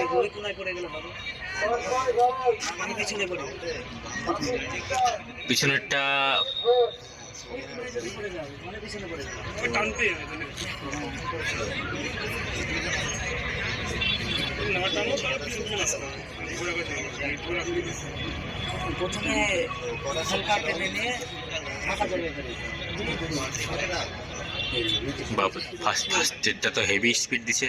একটু ওই কোনায় পড়ে গেলে মানে পিছনে পড়ে। পিছনেরটা পিছনে পড়ে টানতে প্রথমে হালকা টেনে নিয়ে বাবু ফার্স্ট ফার্স্টেরটা তো হেভি স্পিড দিছে।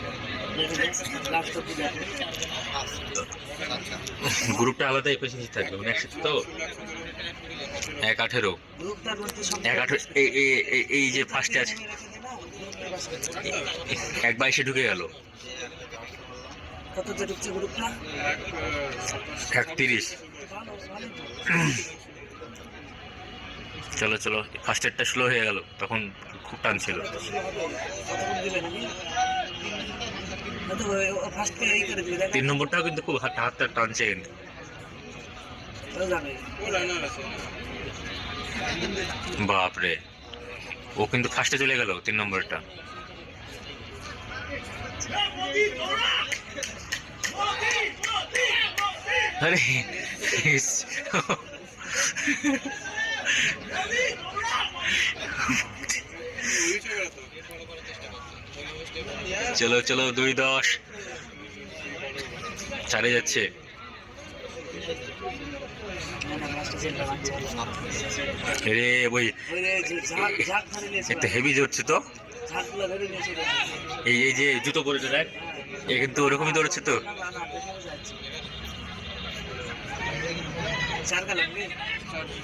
গ্রুপটা আলাদা একুশে থাকবে মানে একসাথে তো? এক আঠেরো। এক আঠেরো এই যে ফার্স্টে আছে। এক বাইশে ঢুকে গেল। কত যে ঢুকছে গ্রুপটা এক সাতাশ এক তিরিশ ভালো ভালো তো চলো ফার্স্ট এডটা স্লো হয়ে গেল, তখন খুব টান ছিল। তিন নম্বরটাও কিন্তু খুব হাত হাতটা টানছে কিন্তু বাপরে ও কিন্তু ফার্স্টে চলে গেল তিন নম্বরটা আরে চলে, চলো, দুই দশ। চারে যাচ্ছে। রে নিয়েছে একটা হেভি জড়ছে তো। এই এই যে জুতো পরেছে, দেখ। এ কিন্তু ওরকমই দৌড়চ্ছে তো।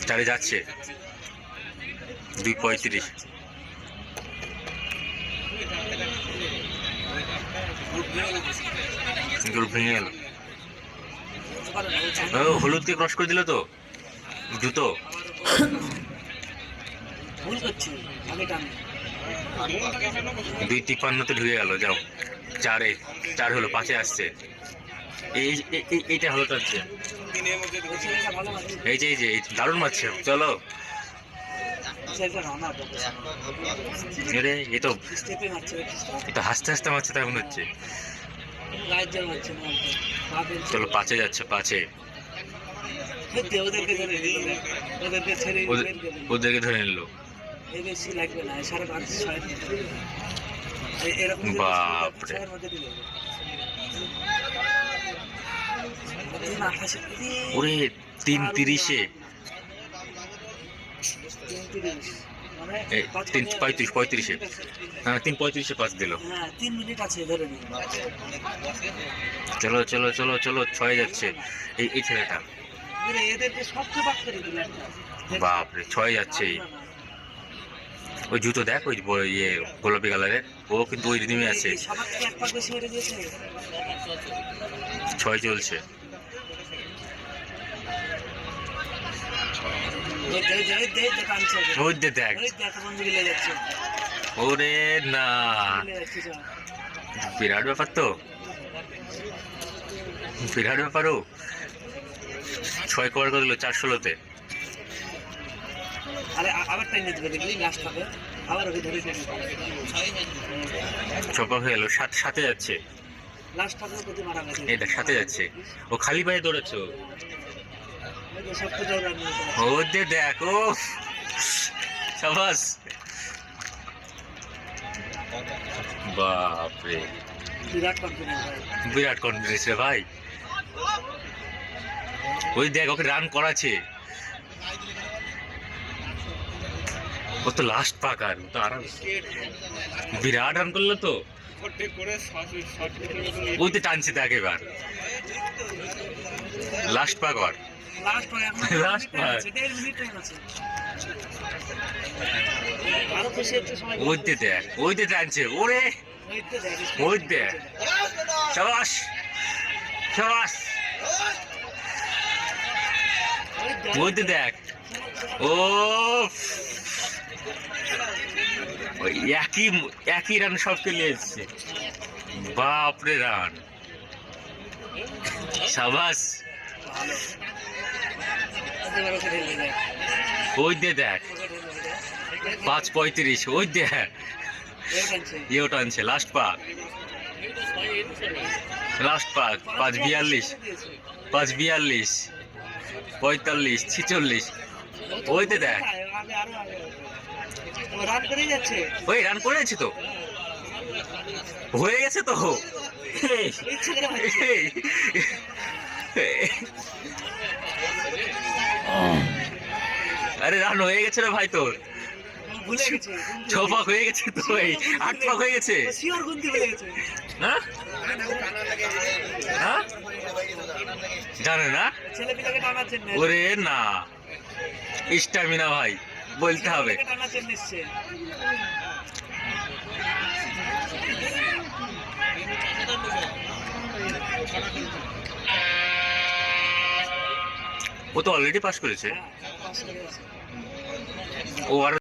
চারে যাচ্ছে। দুই পঁয়ত্রিশ। গ্রুপ ভেঙে গেল হলুদ দিয়ে ক্রস করে দিল তো? জুতো? দুই তিপ্পান্নতে ঢুকে গেল যাও। চারে চার হলো পাঁচে আসছে। এই এই- এই- এইটা হলো এই যে এই যে দারুণ মারছে। চলো। এরে এই তো এই তো হাসতে হাসতে মারছে তাই মনে হচ্ছে। চলো পাঁচে যাচ্ছে পাঁচে ওদেরকে ধরে নিল। বাপরে। ওরে তিন তিরিশে। তিন মানে তিন পঁয়ত্রিশ পঁয়ত্রিশে। হ্যাঁ তিন পঁয়ত্রিশে পাঁচ দিল। হ্যাঁ তিন মিনিট আছে ধরে চলো চলো চলো চলো ছয় যাচ্ছে। এই এই ছেলেটা। বাপরে ছয় যাচ্ছে। ওই জুতো দেখ ওই ইয়ে গোলাপি কালারের। ও কিন্তু ওই রিদিমে আছে। ছয় চলছে। ওই দে দেখ। ওরে না। বিরাট ব্যাপার তো। বিরাট ব্যাপার ও। ছয় কভার করে দিল চার ষোলোতে। আরে আবার টাইম দিতে দেখলি লাস্ট হবে। আবার ওকে ধরে ছপা হয়ে গেল সাত সাথে যাচ্ছে। লাস্ট হবে প্রতি মারা গেছে এই সাথে যাচ্ছে। ও খালি পায়ে দৌড়াচ্ছে ও। ওই যে সব তো দৌড়ানি ও দে দেখ সাবাস। বাপরে। বিরাট কনফিডেন্স রে ভাই। ওই দেখ, ওকে রান করাচ্ছে। ও তো লাস্ট পাক আর ও তো আরাম বিরাট রান করল তো। ওই তো টানছে তাকে এবার লাস্ট পাক আর লাস্ট হয় এখন part. দেড় মিনিট টাইম আছে আরও খুশি হচ্ছে সবাই। ওই দেখ টানছে ওরে! দেখ ও একই একই রান সব চলে এসছে। বাপরে রান। সাবাস ভালো এবার ওকে ঢেলে দেখ ওই দে দেখ। পাঁচ পঁয়ত্রিশ ওই কাছে ইয়েও টানছে লাস্ট পাক। লাস্ট পাক পাঁচ বিয়াল্লিশ পাঁচ বিয়াল্লিশ পঁয়তাল্লিশ ছিচল্লিশ। ওই তো দেখ। আগে আরও আগে ও রান করেই যাচ্ছে ওই তো। হয়ে গেছে তো এই, ইচ্ছে করে মারছে। এই। আরে রান হয়ে গেছে রে ভাই তোর। ভুলে গেছে ছ পাক হয়ে গেছে তো এই। আট পাক হয়ে গেছে। হ্যাঁ? হ্যাঁ? জানে না? ওরে না। স্টামিনা ভাই বলতে হবে। ও তো অলরেডি পাস করেছে? হ্যাঁ পাস করে গেছে ও আর